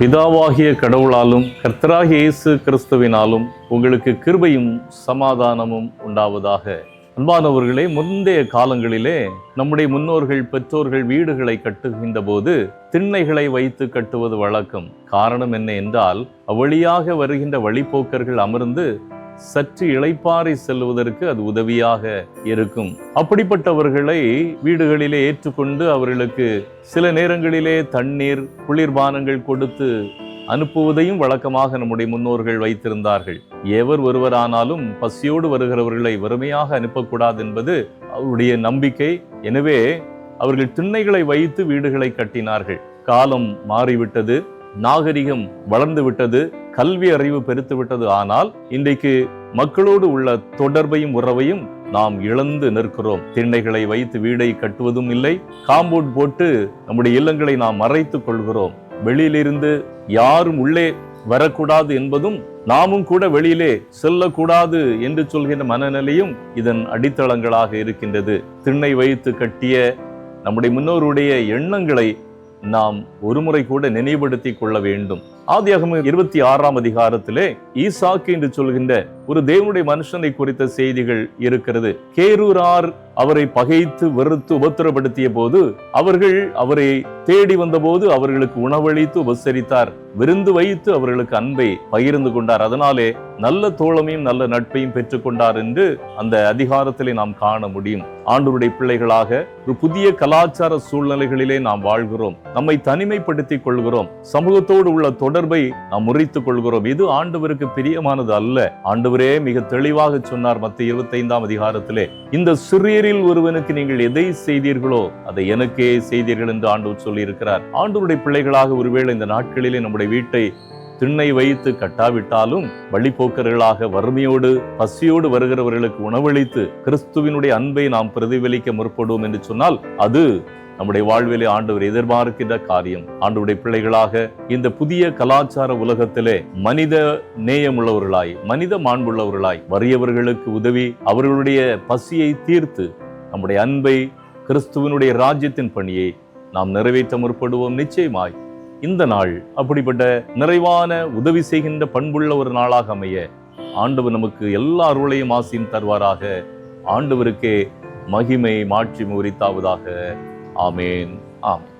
பிதாவாகிய கடவுளாலும் கர்த்தராகிய இயேசு கிறிஸ்துவினாலும் உங்களுக்கு கிருபையும் சமாதானமும் உண்டாவதாக. அன்பானவர்களே முந்தைய காலங்களிலே நம்முடைய முன்னோர்கள் பெற்றோர்கள் வீடுகளை கட்டுகின்ற போது திண்ணைகளை வைத்து கட்டுவது வழக்கம். காரணம் என்ன என்றால் அவ்வழியாக வருகின்ற வழிப்போக்கர்கள் அமர்ந்து சற்று இளைப்பாறை செல்வதற்கு அது உதவியாக இருக்கும். அப்படிப்பட்டவர்களை வீடுகளிலே ஏற்றுக்கொண்டு அவர்களுக்கு சில நேரங்களிலே தண்ணீர் குளிர்பானங்கள் கொடுத்து அனுப்புவதையும் வழக்கமாக நம்முடைய முன்னோர்கள் வைத்திருந்தார்கள். எவர் ஒருவரானாலும் பசியோடு வருகிறவர்களை வறுமையாக அனுப்பக்கூடாது என்பது அவருடைய நம்பிக்கை. எனவே அவர்கள் திண்ணைகளை வைத்து வீடுகளை கட்டினார்கள். காலம் மாறிவிட்டது. நாகரிகம் வளர்ந்து விட்டது கல்வி அறிவு பெருத்து விட்டது. ஆனால் இன்றைக்கு மக்களோடு உள்ள தொடர்பையும் உறவையும் நாம் இழந்து நிற்கிறோம். திண்ணைகளை வைத்து வீடை கட்டுவதும் இல்லை காம்பவுண்ட் போட்டு நம்முடைய இல்லங்களை நாம் மறைத்துக் கொள்கிறோம். வெளியிலிருந்து யாரும் உள்ளே வரக்கூடாது என்பதும் நாமும் கூட வெளியிலே செல்லக்கூடாது என்று சொல்கின்ற மனநிலையும் இதன் அடித்தளங்களாக இருக்கின்றது. திண்ணை வைத்து கட்டிய நம்முடைய முன்னோருடைய எண்ணங்களை நாம் ஒருமுறை கூட நினைவுபடுத்திக் கொள்ள வேண்டும். ஆதியாகம இருபத்தி ஆறாம் அதிகாரத்திலே ஈசாக்கு என்று சொல்கின்ற ஒரு தேவனுடைய மனுஷனை குறித்த செய்திகள் இருக்கிறது. கேரூரார் அவரை பகைத்து வெறுத்து உபத்திரப்படுத்திய போது அவர்கள் அவரை தேடி வந்தபோது அவர்களுக்கு உணவளித்து உபசரித்தார். விருந்து வைத்து அவர்களுக்கு அன்பை பகிர்ந்து கொண்டார். அதனாலே நல்ல தோழமையும் நல்ல நட்பையும் பெற்றுக்கொண்டார் என்று அந்த அதிகாரத்திலே நாம் காண முடியும். ஆண்டவருடைய பிள்ளைகளாக ஒரு புதிய கலாச்சார சூழ்நிலைகளிலே நாம் வாழ்கிறோம். நம்மை தனிமைப்படுத்திக் கொள்கிறோம். சமூகத்தோடு உள்ள தொடர்பை நாம் முறித்துக் கொள்கிறோம். இது ஆண்டவருக்கு பிரியமானது அல்ல. ஆண்டவரே மிக தெளிவாக சொன்னார் மத்திய இருபத்தைந்தாம் அதிகாரத்திலே இந்த சிறியரில் ஒருவனுக்கு நீங்கள் எதை செய்தீர்களோ அதை எனக்கே செய்தீர்கள் என்று ஆண்டவர் சொல்லி இருக்கிறார் ஆண்டவருடைய பிள்ளைகளாக ஒருவேளை இந்த நாட்களிலே நம்முடைய வீட்டை திண்ணை வைத்து கட்டாவிட்டாலும் வழிபோக்கர்களாக வறுமையோடு பசியோடு வருகிறவர்களுக்கு உணவளித்து கிறிஸ்துவினுடைய அன்பை நாம் பிரதிபலிக்க முற்படுவோம் என்று சொன்னால் அது நம்முடைய வாழ்விலே ஆண்டவர் எதிர்பார்க்கின்ற காரியம். ஆண்டவருடைய பிள்ளைகளாக இந்த புதிய கலாச்சார உலகத்திலே மனித நேயமுள்ளவர்களாய் மனித மாண்புள்ளவர்களாய் வறியவர்களுக்கு உதவி அவர்களுடைய பசியை தீர்த்து நம்முடைய அன்பை கிறிஸ்துவனுடைய ராஜ்யத்தின் பணியை நாம் நிறைவேற்ற முற்படுவோம். நிச்சயமாய் இந்த நாள் அப்படிப்பட்ட நிறைவான உதவி செய்கின்ற பண்புள்ள ஒரு நாளாக அமைய ஆண்டவர் நமக்கு எல்லா அருளையும் ஆசையும் தருவாராக. ஆண்டவருக்கே மகிமை மாற்றி முறித்தாவதாக ஆமேன். ஆம்.